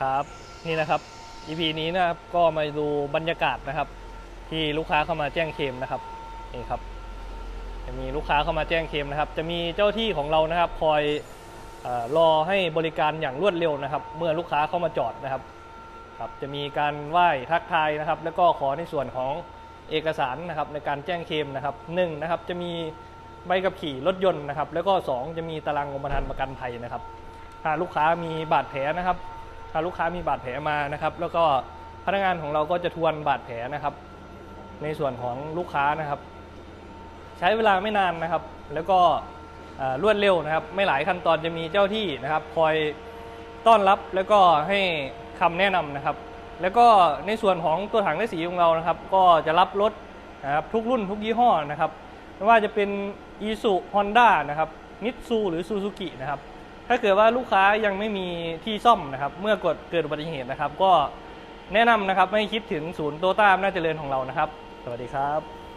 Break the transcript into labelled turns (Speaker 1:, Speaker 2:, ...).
Speaker 1: ครับนี่นะครับ EP นี้นะครับก็มาดูบรรยากาศนะครับ ที่ลูกค้าเข้ามาแจ้งเคมนะครับนี่ครับ จะมีลูกค้าเข้ามาแจ้งเคมนะครับ จะมีเจ้าที่ของเรานะครับ คอยอรอให้บริการอย่างรวดเร็วนะครับ เมื่อลูกค้าเข้ามาจอดนะครับครับจะมีการไหว้ทักทายนะครับ แล้วก็ขอในส่วนของเอกสารนะครับในการแจ้งเคมนะครับหนึ่งนะครับจะมีใบขับขี่รถยนต์นะครับ แล้วก็สองจะมีตารางกรมธรรม์ประกันภัยนะครับถ้าลูกค้ามีบาดแผลนะครับ ถ้าลูกค้ามีบาดแผลมานะครับ แล้วก็พนักงานของเราก็จะทวนบาดแผลนะครับ ในส่วนของลูกค้านะครับ ใช้เวลาไม่นานนะครับ แล้วก็รวดเร็วนะครับ ไม่หลายขั้นตอนจะมีเจ้าที่นะครับ คอยต้อนรับแล้วก็ให้คำแนะนำนะครับ แล้วก็ในส่วนของตัวถังและสีของเรานะครับ ก็จะรับรถนะครับทุกรุ่นทุกยี่ห้อนะครับไม่ว่าจะเป็น i s u Honda นะครับมิตซูหรือ Suzuki นะครับ ถ้าเกิดว่าลูกค้ายังไม่มีที่ซ่อมนะครับ เมื่อกดเกิดอุบัติเหตุนะครับ ก็แนะนำนะครับให้คิดถึงศูนย์โตต้าอำนาจเจริญของเรานะครับ สวัสดีครับ